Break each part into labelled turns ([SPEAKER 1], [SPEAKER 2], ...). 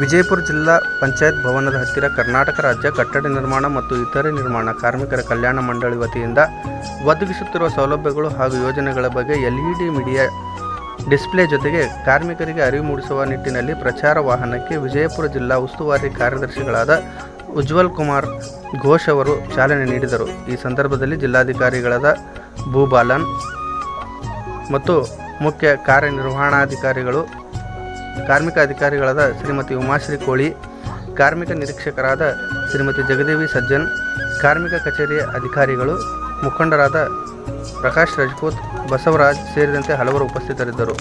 [SPEAKER 1] ವಿಜಯಪುರ ಜಿಲ್ಲಾ ಪಂಚಾಯತ್ ಭವನದ ಹತ್ತಿರ ಕರ್ನಾಟಕ ರಾಜ್ಯ ಕಟ್ಟಡ ನಿರ್ಮಾಣ ಮತ್ತು ಇತರೆ ನಿರ್ಮಾಣ ಕಾರ್ಮಿಕರ ಕಲ್ಯಾಣ ಮಂಡಳಿ ವತಿಯಿಂದ ಒದಗಿಸುತ್ತಿರುವ ಸೌಲಭ್ಯಗಳು ಹಾಗೂ ಯೋಜನೆಗಳ ಬಗ್ಗೆ ಎಲ್ಇಡಿ ಮೀಡಿಯಾ ಡಿಸ್ಪ್ಲೇ ಜೊತೆಗೆ ಕಾರ್ಮಿಕರಿಗೆ ಅರಿವು ಮೂಡಿಸುವ ನಿಟ್ಟಿನಲ್ಲಿ ಪ್ರಚಾರ ವಾಹನಕ್ಕೆ ವಿಜಯಪುರ ಜಿಲ್ಲಾ ಉಸ್ತುವಾರಿ ಕಾರ್ಯದರ್ಶಿಗಳಾದ ಉಜ್ವಲ್ ಕುಮಾರ್ ಘೋಷ್ ಅವರು ಚಾಲನೆ ನೀಡಿದರು. ಈ ಸಂದರ್ಭದಲ್ಲಿ ಜಿಲ್ಲಾಧಿಕಾರಿಗಳಾದ ಭೂಬಾಲನ್ ಮತ್ತು ಮುಖ್ಯ ಕಾರ್ಯನಿರ್ವಹಣಾಧಿಕಾರಿಗಳು, ಕಾರ್ಮಿಕ ಅಧಿಕಾರಿಗಳಾದ ಶ್ರೀಮತಿ ಉಮಾಶ್ರೀ ಕೋಳಿ, ಕಾರ್ಮಿಕ ನಿರೀಕ್ಷಕರಾದ ಶ್ರೀಮತಿ ಜಗದೇವಿ ಸಜ್ಜನ್, ಕಾರ್ಮಿಕ ಕಚೇರಿಯ ಅಧಿಕಾರಿಗಳು, ಮುಖಂಡರಾದ ಪ್ರಕಾಶ್ ರಜಪೂತ್, ಬಸವರಾಜ್ ಸೇರಿದಂತೆ ಹಲವರು ಉಪಸ್ಥಿತರಿದ್ದರು.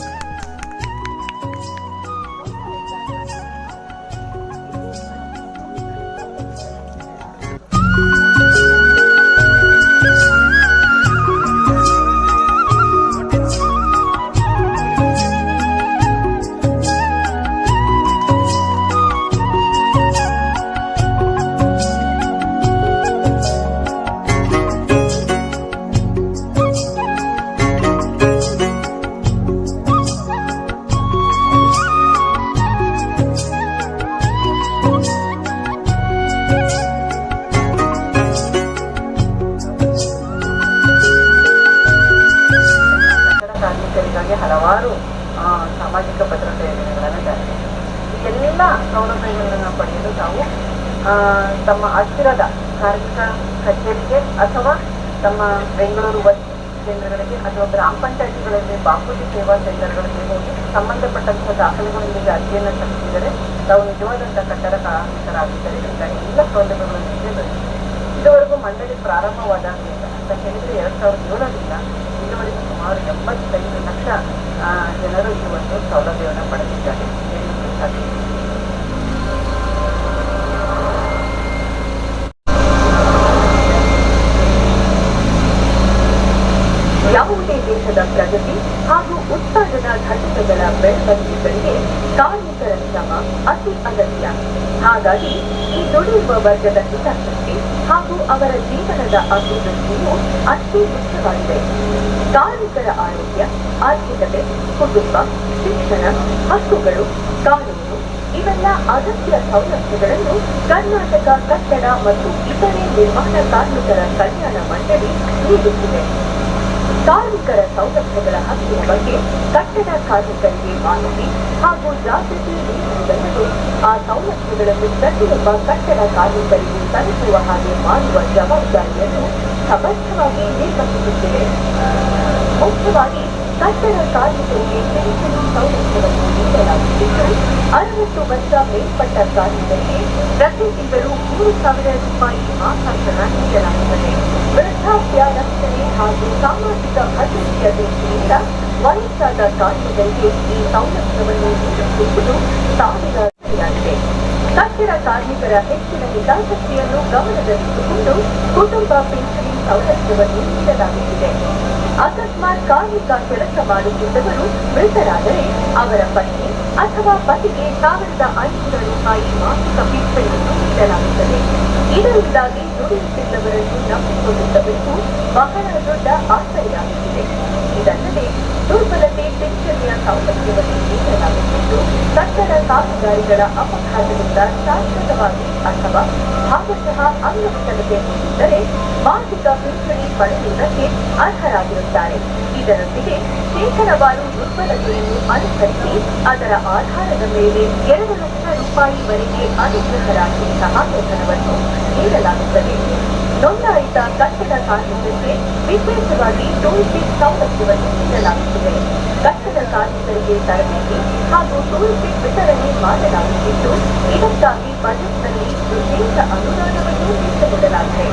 [SPEAKER 2] ಹಲವಾರು ಸಾಮಾಜಿಕ ಭದ್ರತೆ ಯೋಜನೆಗಳನ್ನು ಜಾರಿಗೆ ಈ ಎಲ್ಲ ಸೌಲಭ್ಯಗಳನ್ನು ಪಡೆಯಲು ತಾವು ತಮ್ಮ ಹತ್ತಿರದ ಕಾರ್ಮಿಕ ಕಚೇರಿಗೆ ಅಥವಾ ತಮ್ಮ ಬೆಂಗಳೂರು ವಸ್ತು ಕೇಂದ್ರಗಳಿಗೆ ಅಥವಾ ಗ್ರಾಮ ಪಂಚಾಯತಿಗಳಲ್ಲಿ ಬಾಪೂಜಿ ಸೇವಾ ಸೆಂಟರ್ಗಳಿಗೆ ಹೋಗಿ ಸಂಬಂಧಪಟ್ಟಂತಹ ದಾಖಲೆಗಳೊಂದಿಗೆ ಅರ್ಜಿಯನ್ನು ಸಲ್ಲಿಸಿದರೆ ತಾವು ನಿಜವಾದಂತಹ ಕಟ್ಟಡ ಕಾರ್ಮಿಕರಾಗಿದ್ದರೆ ಇಂತಹ ಎಲ್ಲ ಸೌಲಭ್ಯಗಳೊಂದಿಗೆ ದೊರೆಯುತ್ತದೆ ಇದುವರೆಗೂ ಮಂಡಳಿ ಪ್ರಾರಂಭವಾದ ಅಂತ ಹೇಳಿದ್ರೆ ಎರಡ್ ಸಾವಿರದ ಏಳರಿಂದ ಇದುವರೆಗೂ ಸುಮಾರು ಎಂಬತ್ತೈದು ಲಕ್ಷ ಜನರು ಈ ಒಂದು ಸೌಲಭ್ಯವನ್ನು ಪಡೆದಿದ್ದಾರೆ. ಯಾವುದೇ ದೇಶದ ಪ್ರಗತಿ ಹಾಗೂ ಉತ್ಪಾದನಾ ಘಟಕಗಳ ಬೆಳವಣಿಗೆಗಳಿಗೆ ಕಾರ್ಮಿಕರ ಶ್ರಮ ಅತಿ ಅಗತ್ಯ. ಹಾಗಾಗಿ ಈ ದುಡಿಯುವ ವರ್ಗದ ಹಿತಾಸಕ್ತಿ ಹಾಗೂ ಅವರ ಜೀವನದ ಅಭಿವೃದ್ಧಿಯು ಅತಿ ಮುಖ್ಯವಾಗಿದೆ. ಕಾರ್ಮಿಕರ ಆರೋಗ್ಯ, ಆರ್ಥಿಕತೆ, ಕುಟುಂಬ, ಶಿಕ್ಷಣ, ಹಕ್ಕುಗಳು, ಕಾನೂನು ಇವೆಲ್ಲ ಅಗತ್ಯ ಸೌಲಭ್ಯಗಳನ್ನು ಕರ್ನಾಟಕ ಕಟ್ಟಡ ಮತ್ತು ಇತರೆ ನಿರ್ಮಾಣ ಕಾರ್ಮಿಕರ ಕಲ್ಯಾಣ ಮಂಡಳಿ ನೀಡುತ್ತಿದೆ. ಕಾರ್ಮಿಕರ ಸೌಲಭ್ಯಗಳ ಹಕ್ಕಿನ ಬಗ್ಗೆ ಕಟ್ಟಡ ಕಾರ್ಮಿಕರಿಗೆ ಮಾಹಿತಿ ಹಾಗೂ ಜಾಗೃತಿ ನೀಡುವುದಲ್ಲದೆ ಆ ಸೌಲಭ್ಯಗಳನ್ನು ಪ್ರತಿಯೊಬ್ಬ ಕಟ್ಟಡ ಕಾರ್ಮಿಕರಿಗೆ ತಲುಪುವ ಹಾಗೆ ಮಾಡುವ ಜವಾಬ್ದಾರಿಯನ್ನು ಸಮರ್ಥವಾಗಿ ನಿರ್ವಹಿಸುತ್ತಿದೆ ಮುಖ್ಯವಾಗಿ ಕಟ್ಟಡ ಕಾರ್ಮಿಕರಿಗೆ ಪೆನ್ಷನ್ ಸೌಲಭ್ಯವನ್ನು ನೀಡಲಾಗುತ್ತಿದ್ದು, ಅರವತ್ತು ವರ್ಷ ಮೇಲ್ಪಟ್ಟ ಕಾರ್ಮಿಕರಿಗೆ ಪ್ರತಿ ತಿಂಗಳು ಮೂರು ಸಾವಿರ ರೂಪಾಯಿ ಮಾಸಾಂತರ ನೀಡಲಾಗುತ್ತದೆ. ವೃದ್ಧಾಪ್ಯ, ರಕ್ಷಣೆ ಹಾಗೂ ಸಾಮಾಜಿಕ ಭದ್ರತೆಯ ದೃಷ್ಟಿಯಿಂದ ವಯಸ್ಸಾದ ಕಾರ್ಮಿಕರಿಗೆ ಈ ಸೌಲಭ್ಯವನ್ನು ನೀಡುತ್ತಿರುವುದು ಸಾವಿರ ಸರಿಯಾಗಿದೆ ಕಟ್ಟಡ ಕಾರ್ಮಿಕರ ಹೆಚ್ಚಿನ ಹಿತಾಸಕ್ತಿಯನ್ನು ಗಮನದಲ್ಲಿಟ್ಟುಕೊಂಡು ಕುಟುಂಬ ಪಿಂಚಣಿ ಸೌಲಭ್ಯವನ್ನು ನೀಡಲಾಗುತ್ತಿದೆ. ಅಕಸ್ಮಾತ್ ಕಾರ್ಮಿಕ ಕೆಲಸ ಮಾಡುತ್ತಿದ್ದವರು ಮೃತರಾದರೆ ಅವರ ಪತ್ನಿ ಅಥವಾ ಪತಿಗೆ ಸಾವಿರದ ಐನೂರು ರೂಪಾಯಿ ಮಾಸಿಕ ಪಿಂಚಣಿಯನ್ನು ನೀಡಲಾಗುತ್ತದೆ. ಇದರಿಂದಾಗಿ ದುಡಿಯುತ್ತಿದ್ದವರನ್ನು ನಂಬಿಕೊಂಡಿದ್ದವರಿಗೂ ಬಹಳ ದೊಡ್ಡ ಆಸರೆಯಾಗುತ್ತಿದೆ ಇದಲ್ಲದೆ ದುರ್ಬಲತೆ ಪಿಂಚಣಿಯ ಸೌಲಭ್ಯವನ್ನು ಕಟ್ಟಡ ಕಾಮಗಾರಿಗಳ ಅಪಘಾತದಿಂದ ಶಾಶ್ವತವಾಗಿ ಅಥವಾ ಭಾಗಶಃ ಅಂಗವಿಕಲತೆ ಹೊಂದಿದ್ದರೆ ಮಾಸಿಕ ಪಿಂಚಣಿ ಪಡೆಯುವುದಕ್ಕೆ ಅರ್ಹರಾಗಿರುತ್ತಾರೆ. ಇದರೊಂದಿಗೆ ಶೇಕಡವಾರು ದುರ್ಬಲತೆಯನ್ನು ಅನುಸರಿಸಿ ಅದರ ಆಧಾರದ ಮೇಲೆ ಎರಡು ಲಕ್ಷ ರೂಪಾಯಿವರೆಗೆ ಅನುಗ್ರಹರಾಗಿ ಸಹಾಯಧನವನ್ನು ನೀಡಲಾಗುತ್ತದೆ. ನೋಂದಾಯಿತ ಕಟ್ಟಡ ಕಾರ್ಮಿಕರಿಗೆ ವಿಶೇಷವಾಗಿ ಟೂಲ್ ಕಿಟ್ ಸೌಲಭ್ಯವನ್ನು ನೀಡಲಾಗುತ್ತಿದೆ. ಕಾರ್ಮಿಕರಿಗೆ ತರಬೇತಿ ಹಾಗೂ ಟೂಲ್ ಕಿಟ್ ವಿತರಣೆ ಮಾಡಲಾಗುತ್ತಿದ್ದು ಇದಕ್ಕಾಗಿ ಬಜೆಟ್ನಲ್ಲಿ ವಿಶೇಷ ಅನುದಾನವನ್ನು ಮೀಸಲಿಡಲಾಗಿದೆ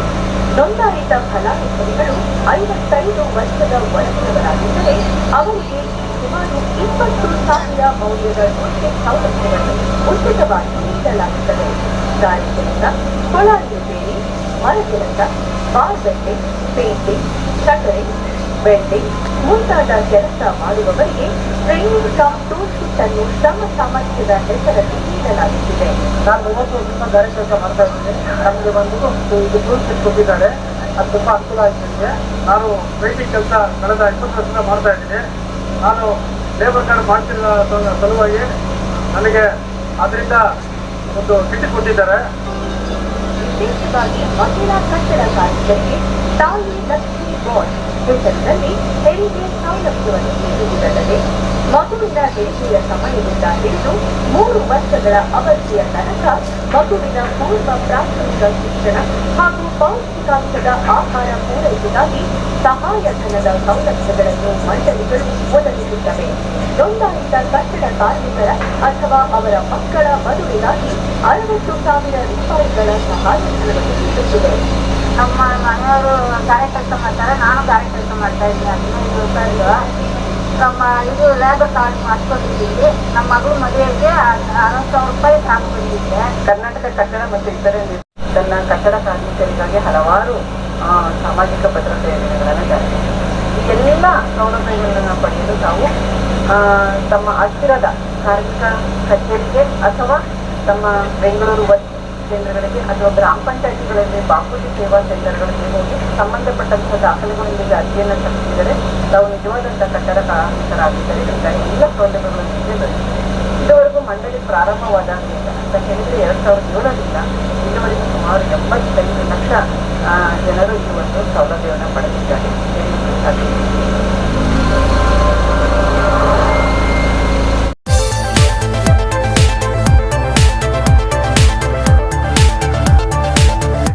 [SPEAKER 2] ನೋಂದಾಯಿತ ಫಲಾನುಭವಿಗಳು ಐವತ್ತೈದು ವರ್ಷದ ಒಳಗಿನವರಾಗಿದ್ದರೆ ಅವರಿಗೆ ಸುಮಾರು ಇಪ್ಪತ್ತು ಸಾವಿರ ಮೌಲ್ಯದ ಟೂಲ್ ಕಿಟ್ ಸೌಲಭ್ಯವನ್ನು ಉಚಿತವಾಗಿ ನೀಡಲಾಗುತ್ತದೆ. ಗಾಳಿಗಳಿಂದ ಕೊಳಾಯಿ ಮರ ಕೆಲಸ ಬಾರ್ಬೆಟ್ಟೆ ಪೇಂಟಿಂಗ್ ಶಟರಿಂಗ್ ವೆಲ್ಡಿಂಗ್ ಮುಂತಾದ ಕೆಲಸ ಮಾಡುವವರಿಗೆ ಟ್ರೈನಿಂಗ್ ಕಮ್ ಟೂ ಕಿಟ್ ಅನ್ನು ಶ್ರಮ ಸಾಮರ್ಥ್ಯದ ಹೆಸರಲ್ಲಿ ನೀಡಲಾಗುತ್ತಿದೆ.
[SPEAKER 3] ನಾನು ಮೂವತ್ತು ವರ್ಷದಿಂದ ಗಾರೆ ಕೆಲಸ ಮಾಡ್ತಾ ಇದ್ದೀನಿ. ನಮಗೆ ಬಂದು ಇದು ಟೂಲ್ ಕಿಟ್ ಕೊಟ್ಟಿದ್ದಾರೆ. ಅದು ತುಂಬ ಅನುಕೂಲ ಆಗ್ತಿದೆ ನಾನು ಪೇಂಟಿಂಗ್ ಕೆಲಸ ಕಳೆದ ಇಪ್ಪತ್ತು ವರ್ಷದಿಂದ ಮಾಡ್ತಾ ಇದ್ದೀನಿ. ನಾನು ಲೇಬರ್ ಕಾರ್ಡ್ ಮಾಡ್ತಿರೋ ಸಲ- ಸಲುವಾಗಿ ನನಗೆ ಅದರಿಂದ ಒಂದು ಕಿಟ್ ಕೊಟ್ಟಿದ್ದಾರೆ.
[SPEAKER 2] ವಿಶೇಷವಾಗಿ ಮಹಿಳಾ ಕಟ್ಟಡ ಕಾರ್ಮಿಕರಿಗೆ ತಾಯಿ ಲಕ್ಷ್ಮಿ ಬಾಂಡ್ ಹೆಸರಿನಲ್ಲಿ ಹೆರಿಗೆ ಸೌಲಭ್ಯವನ್ನು ನೀಡುವುದಲ್ಲದೆ ಮಗುವಿನ ಹೆರಿಗೆಯ ಸಮಯದಿಂದ ಹಿಡಿದು ಮೂರು ವರ್ಷಗಳ ಅವಧಿಯ ತನಕ ಮಗುವಿನ ಪೂರ್ವ ಪ್ರಾಥಮಿಕ ಶಿಕ್ಷಣ ಹಾಗೂ ಪೌಷ್ಟಿಕಾಂಶದ ಆಹಾರ ಪೂರೈಕೆಗಾಗಿ ಸಹಾಯಧನದ ಸೌಲಭ್ಯಗಳನ್ನು ಮಂಡಳಿಗಳು ಒದಗಿಸುತ್ತವೆ. ನೋಂದಾಯಿತ ಕಟ್ಟಡ ಕಾರ್ಮಿಕರ ಅಥವಾ ಅವರ ಮಕ್ಕಳ ಮದುವೆಗಾಗಿ ಅರವತ್ತು ಸಾವಿರ ರೂಪಾಯಿಗಳ ಸಹಾಯಧನವನ್ನು ನೀಡುತ್ತಿದೆ.
[SPEAKER 4] ನಮ್ಮ ಮನೆಯವರು ಗಾರೆ ಕೆಲಸ ಮಾಡ್ತಾರೆ, ನಾನು ಗಾರೆ ಕೆಲಸ ಮಾಡ್ತಾ ಇದ್ದೀನಿ ಹದಿನೈದು ರೂಪಾಯಿದು ನಮ್ಮ ಇದು ಲೇಬರ್ ಕಾರ್ಡ್ ಮಾಡ್ಕೊಂಡಿದ್ದೀವಿ. ನಮ್ಮ ಮಗಳು ಮದುವೆಗೆ ಅರವತ್ತು ಸಾವಿರ ರೂಪಾಯಿ ಸಾಕು ಬಂದಿದ್ದೆ
[SPEAKER 2] ಕರ್ನಾಟಕ ಕಟ್ಟಡ ಮತ್ತು ಇತರೆ ತನ್ನ ಕಟ್ಟಡ ಕಾರ್ಮಿಕರಿಗಾಗಿ ಹಲವಾರು ಸಾಮಾಜಿಕ ಭದ್ರತೆ ಯೋಜನೆಗಳನ್ನು ಜಾರಿಗೆ ಈ ಎಲ್ಲ ಸೌಲಭ್ಯಗಳನ್ನು ಪಡೆಯಲು ತಾವು ತಮ್ಮ ಹತ್ತಿರದ ಕಾರ್ಮಿಕ ಕಚೇರಿಗೆ ಅಥವಾ ತಮ್ಮ ಬೆಂಗಳೂರು ವಸ್ತು ಕೇಂದ್ರಗಳಿಗೆ ಅಥವಾ ಗ್ರಾಮ ಪಂಚಾಯಿತಿಗಳಲ್ಲಿ ಬಾಪೂಜಿ ಸೇವಾ ಸೆಂಟರ್ಗಳಿಗೆ ಹೋಗಿ ಸಂಬಂಧಪಟ್ಟಂತಹ ದಾಖಲೆಗಳೊಂದಿಗೆ ಅರ್ಜಿಯನ್ನು ಸಲ್ಲಿಸಿದರೆ ತಾವು ನಿಜವಾದಂತಹ ಕಟ್ಟಡ ಕಾರ್ಮಿಕರಾಗಿದ್ದರೆ ಎಲ್ಲ ಸೌಲಭ್ಯಗಳೊಂದಿಗೆ ದೊರೆಯುತ್ತದೆ ಇದುವರೆಗೂ ಮಂಡಳಿ ಪ್ರಾರಂಭವಾದಾಗಲಿಲ್ಲ ಅಂತ ಹೇಳಿದ್ರೆ ಎರಡ್ ಸಾವಿರದ ಏಳರಿಂದ ಇದುವರೆಗೂ ಸುಮಾರು ಎಂಬತ್ತೈದು ಲಕ್ಷ ಜನರು ಈ ಒಂದು ಸೌಲಭ್ಯವನ್ನು ಪಡೆದಿದ್ದಾರೆ.